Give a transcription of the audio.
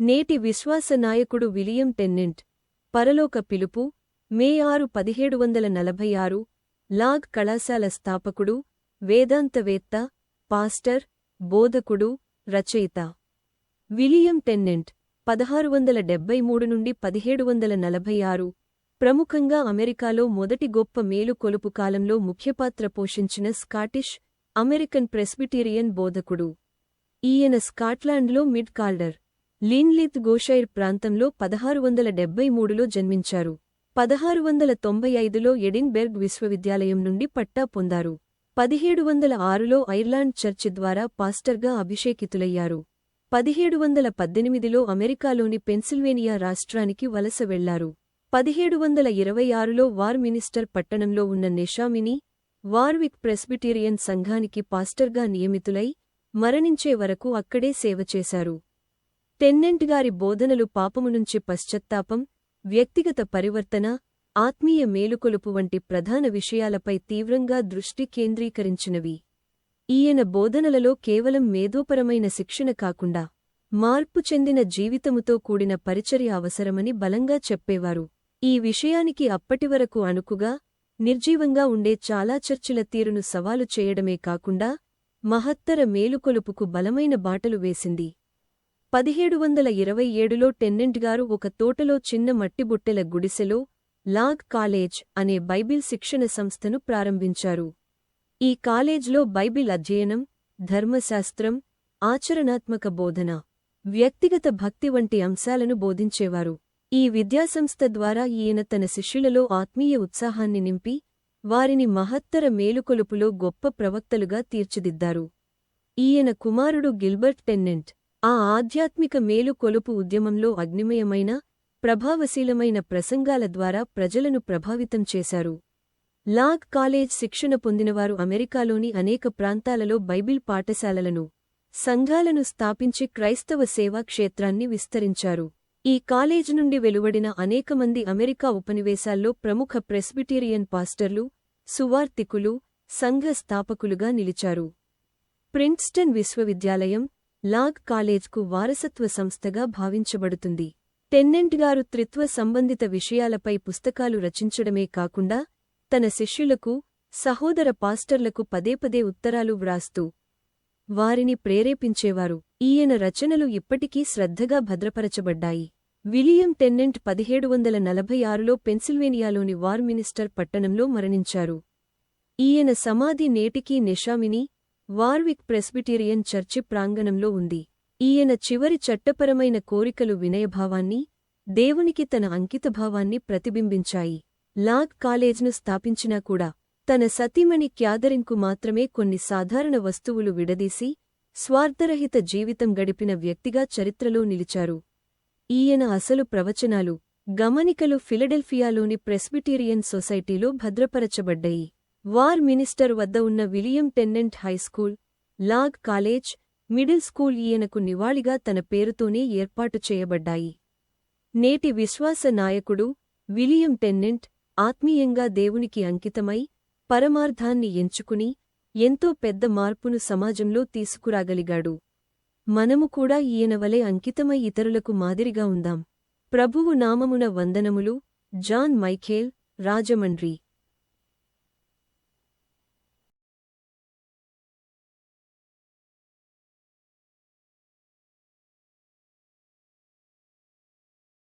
నేటి విశ్వాస నాయకుడు విలియం టెన్నెంట్ పరలోక పిలుపు మే ఆరు పదిహేడు వందల నలభై ఆరు లాగ్ కళాశాల స్థాపకుడు వేదాంతవేత్త పాస్టర్ బోధకుడు రచయిత. విలియం టెన్నెంట్ పదహారు వందల డెబ్బై మూడు నుండి పదిహేడు వందల నలభై ఆరు ప్రముఖంగా అమెరికాలో మొదటి గొప్ప మేలు కొలుపు కాలంలో ముఖ్యపాత్ర పోషించిన స్కాటిష్ అమెరికన్ ప్రెస్బిటీరియన్ బోధకుడు. ఈయన స్కాట్లాండ్లో మిడ్ కాల్డర్. లీన్లిత్ గోషైర్ ప్రాంతంలో పదహారు వందల డెబ్బై మూడులో జన్మించారు. పదహారు వందల తొంభై ఐదులో ఎడిన్బెర్గ్ విశ్వవిద్యాలయం నుండి పట్టా పొందారు. పదిహేడు వందల ఆరులో ఐర్లాండ్ చర్చి ద్వారా పాస్టర్గా అభిషేకితులయ్యారు. పదిహేడు వందల పద్దెనిమిదిలో అమెరికాలోని పెన్సిల్వేనియా రాష్ట్రానికి వలస వెళ్ళారు. పదిహేడు వందల ఇరవై ఆరులో వార్ మినిస్టర్ పట్టణంలో ఉన్న నిషామిని వార్విక్ ప్రెస్బిటీరియన్ సంఘానికి పాస్టర్గా నియమితులై మరణించే వరకు అక్కడే సేవ చేశారు. గారి బోధనలు పాపము నుంచి పశ్చత్తాపం వ్యక్తిగత పరివర్తన ఆత్మీయ మేలుకొలుపు వంటి ప్రధాన విషయాలపై తీవ్రంగా దృష్టి కేంద్రీకరించినవి. ఈయన బోధనలలో కేవలం మేధోపరమైన శిక్షణ కాకుండా మార్పు చెందిన జీవితముతో కూడిన పరిచర్య అవసరమని బలంగా చెప్పేవారు. ఈ విషయానికి అప్పటివరకు అణుకుగా నిర్జీవంగా ఉండే చాలా చర్చిల తీరును సవాలు చేయడమే కాకుండా మహత్తర మేలుకొలుపుకు బలమైన బాటలు వేసింది. పదిహేడు వందల ఇరవై ఏడులో టెన్నెంట్ గారు ఒక తోటలో చిన్న మట్టిబుట్టెల గుడిసెలో లాగ్ కాలేజ్ అనే బైబిల్ శిక్షణ సంస్థను ప్రారంభించారు. ఈ కాలేజ్లో బైబిల్ అధ్యయనం ధర్మశాస్త్రం ఆచరణాత్మక బోధన వ్యక్తిగత భక్తి వంటి అంశాలను బోధించేవారు. ఈ విద్యాసంస్థ ద్వారా ఈయన తన శిష్యులలో ఆత్మీయ ఉత్సాహాన్ని నింపి వారిని మహత్తర మేలుకొలుపులో గొప్ప ప్రవక్తలుగా తీర్చిదిద్దారు. ఈయన కుమారుడు గిల్బర్ట్ టెన్నెంట్ ఆ ఆధ్యాత్మిక మేలుకొలుపు ఉద్యమంలో అగ్నిమయమైన ప్రభావశీలమైన ప్రసంగాల ద్వారా ప్రజలను ప్రభావితం చేశారు. లాగ్ కాలేజ్ శిక్షణ పొందినవారు అమెరికాలోని అనేక ప్రాంతాలలో బైబిల్ పాఠశాలలను సంఘాలను స్థాపించి క్రైస్తవ సేవా క్షేత్రాన్ని విస్తరించారు. ఈ కాలేజ్ నుండి వెలువడిన అనేకమంది అమెరికా ఉపనివేశాల్లో ప్రముఖ ప్రెస్బిటేరియన్ పాస్టర్లు సువార్తికులు సంఘ స్థాపకులుగా నిలిచారు. ప్రిన్స్టన్ విశ్వవిద్యాలయం లాగ్ కాలేజ్కు వారసత్వ సంస్థగా భావించబడుతుంది. టెన్నెంట్ గారు త్రిత్వ సంబంధిత విషయాలపై పుస్తకాలు రచించడమే కాకుండా తన శిష్యులకు సహోదర పాస్టర్లకు పదేపదే ఉత్తరాలు వ్రాస్తూ వారిని ప్రేరేపించేవారు. ఈయన రచనలు ఇప్పటికీ శ్రద్ధగా భద్రపరచబడ్డాయి. విలియం టెన్నెంట్ పదిహేడు వందల నలభై ఆరులో పెన్సిల్వేనియాలోని వార్ మినిస్టర్ పట్టణంలో మరణించారు. ఈయన సమాధి నేటికీ నిషామిని వార్విక్ ప్రెస్బిటేరియన్ చర్చి ప్రాంగణంలో ఉంది. ఈయన చివరి చట్టపరమైన కోరికలు వినయభావాన్ని దేవునికి తన అంకితభావాన్ని ప్రతిబింబించాయి. లాగ్ కాలేజ్ను స్థాపించినా కూడా తన సతీమణి క్యాదరిన్కు మాత్రమే కొన్ని సాధారణ వస్తువులు విడదీసి స్వార్థరహిత జీవితం గడిపిన వ్యక్తిగా చరిత్రలో నిలిచారు. ఈయన అసలు ప్రవచనాలు గమనికలు ఫిలడెల్ఫియాలోని ప్రెస్బిటేరియన్ సొసైటీలో భద్రపరచబడ్డాయి. వార్ మినిస్టర్ వద్ద ఉన్న William Tennent high school log college middle school ఈయనకు నివాళిగా తన పేరుతోనే ఏర్పాటు చేయబడ్డాయి. నేటి విశ్వాస నాయకుడు విలియం టెన్నెంట్ ఆత్మీయంగా దేవునికి అంకితమై పరమార్థాన్ని ఎంచుకుని ఎంతో పెద్ద మార్పును సమాజంలో తీసుకురాగలిగాడు. మనము కూడా ఈయనవలే అంకితమై ఇతరులకు మాదిరిగా ఉందాం. ప్రభువు నామమున వందనములు జాన్ మైఖేల్ రాజమండ్రి.